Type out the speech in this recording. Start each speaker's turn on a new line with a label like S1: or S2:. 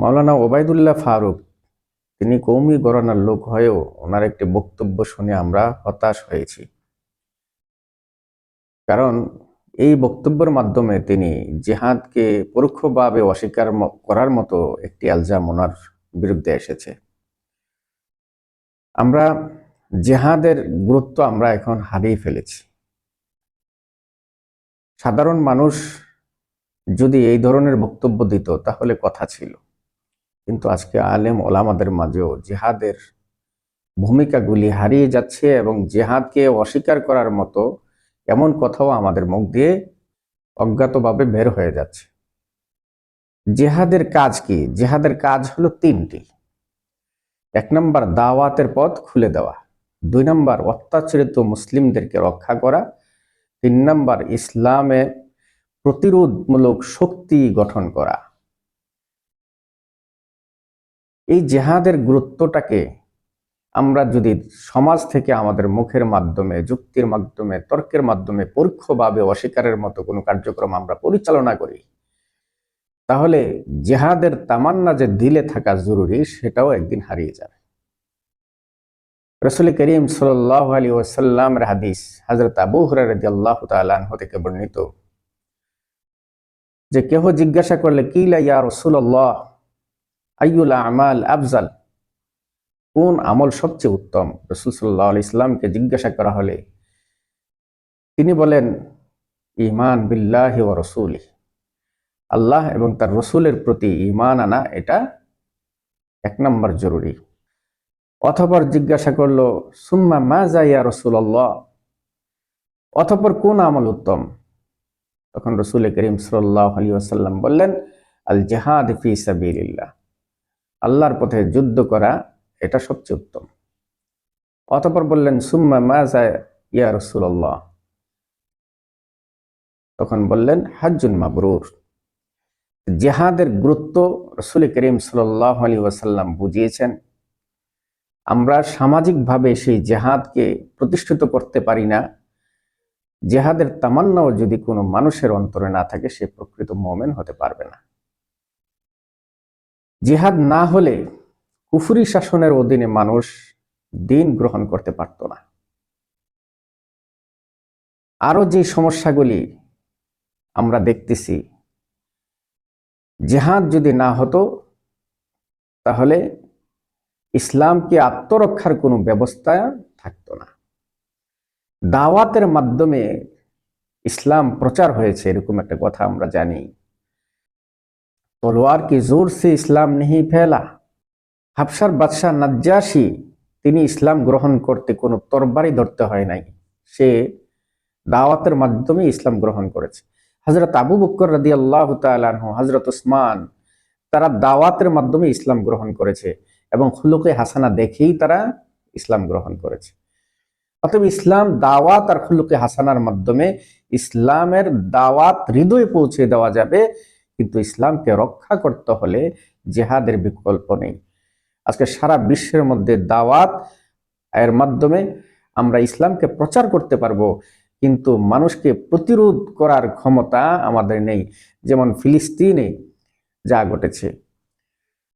S1: মাওলানা ওবায়দুল্লাহ ফারুক, তিনি কৌমি গরানার লোক হয়েও ওনার একটি বক্তব্য শুনে আমরা হতাশ হয়েছি। কারণ এই বক্তব্যের মাধ্যমে তিনি জেহাদকে পরোক্ষভাবে অস্বীকার করার মতো একটি আলজাম ওনার বিরুদ্ধে এসেছে। আমরা জেহাদের গুরুত্ব আমরা এখন হারিয়ে ফেলেছি। সাধারণ মানুষ যদি এই ধরনের বক্তব্য দিত তাহলে কথা ছিল। কিন্তু আজকে আলেম ওলামাদের মাঝেও জেহাদের ভূমিকাগুলি হারিয়ে যাচ্ছে এবং জেহাদকে অস্বীকার করার মতো এমন কথাও আমাদের মুখ দিয়ে অজ্ঞাতভাবে বের হয়ে যাচ্ছে। জেহাদের কাজ কি? জেহাদের কাজ হলো তিনটি। এক নম্বর, দাওয়াতের পথ খুলে দেওয়া। দুই নম্বর, অত্যাচারিত মুসলিমদেরকে রক্ষা করা। তিন নম্বর, ইসলামে প্রতিরোধমূলক শক্তি গঠন করা। এই জেহাদের গুরুত্বটাকে আমরা যদি সমাজ থেকে আমাদের মুখের মাধ্যমে, যুক্তির মাধ্যমে, তর্কের মাধ্যমে পরোক্ষভাবে, অস্বীকারের মতো কোনো কার্যক্রম আমরা পরিচালনা করি, তাহলে জেহাদের তামান্না যে দিলে থাকা জরুরি সেটাও একদিন হারিয়ে যাবে। রসুল করিম সাল আলী ওসাল্লামের হাদিস হজরত আবু আল্লাহ তালাহ থেকে বর্ণিত যে কেহ জিজ্ঞাসা করলে, কিলা ইয়া রসুল্লাহ আইউল আমাল আফজাল? কোন আমল সবচেয়ে উত্তম? রসুল সাল্লাহ ইসলামকে জিজ্ঞাসা করা হলে তিনি বলেন ইমান বিল্লাহ ও রসুল আল্লাহ এবং তার রসুলের প্রতি ইমান আনা এটা এক নম্বর জরুরি। অথপর জিজ্ঞাসা করল, সুম্মা মা যাইয়া রসুল আল্লাহ অথপর কোন আমল উত্তম? তখন রসুল করিম সাল্লাহ আলী আসাল্লাম বললেন, আল জেহাদ ফি সাবিল্লাহ আল্লাহর পথে যুদ্ধ করা এটা সবচেয়ে উত্তম। অতপর বললেন, সুম্মা মাজা ইয়া রসুল্লাহ তখন বললেন, হাজ্জুন মাবরুর। জেহাদের গুরুত্ব রসুল করিম সাল্লাহ আলী ওয়াসাল্লাম বুঝিয়েছেন। আমরা সামাজিকভাবে সেই জেহাদকে প্রতিষ্ঠিত করতে পারি না। জেহাদের তামান্নাও যদি কোনো মানুষের অন্তরে না থাকে, সে প্রকৃত মোমেন হতে পারবে না। জেহাদ না হলে কুফুরি শাসনের অধীনে মানুষ দিন গ্রহণ করতে পারত না। আরও যে সমস্যাগুলি আমরা দেখতেছি, জেহাদ যদি না হতো, তাহলে ইসলামকে আত্মরক্ষার কোনো ব্যবস্থা থাকতো না। দাওয়াতের মাধ্যমে ইসলাম প্রচার হয়েছে, এরকম একটা কথা আমরা জানি। তলোয়ার কি জোর সে ইসলাম নেই ফেলা? হাফসার বাদশাহ নাজ্জাসী তিনি ইসলাম গ্রহণ করতে কোনো তরবারি ধরতে হয় নাই। সে দাওয়াতের মাধ্যমে ইসলাম গ্রহণ করেছে। হজরত আবু বক্কর রাদি আল্লাহ তালহ হজরত উসমান তারা দাওয়াতের মাধ্যমে ইসলাম গ্রহণ করেছে এবং খুলুকে হাসানা দেখেই তারা ইসলাম গ্রহণ করেছে। অতএব ইসলাম দাওয়াত আর খুলুকে হাসানার মাধ্যমে ইসলামের দাওয়াত হৃদয়ে পৌঁছে দেওয়া যাবে কিন্তু ইসলামকে রক্ষা করতে হলে জেহাদের বিকল্প নেই। আজকে সারা বিশ্বের মধ্যে দাওয়াত এর মাধ্যমে আমরা ইসলামকে প্রচার করতে পারব, কিন্তু মানুষকে প্রতিরোধ করার ক্ষমতা আমাদের নেই। যেমন ফিলিস্তিনে যা ঘটেছে।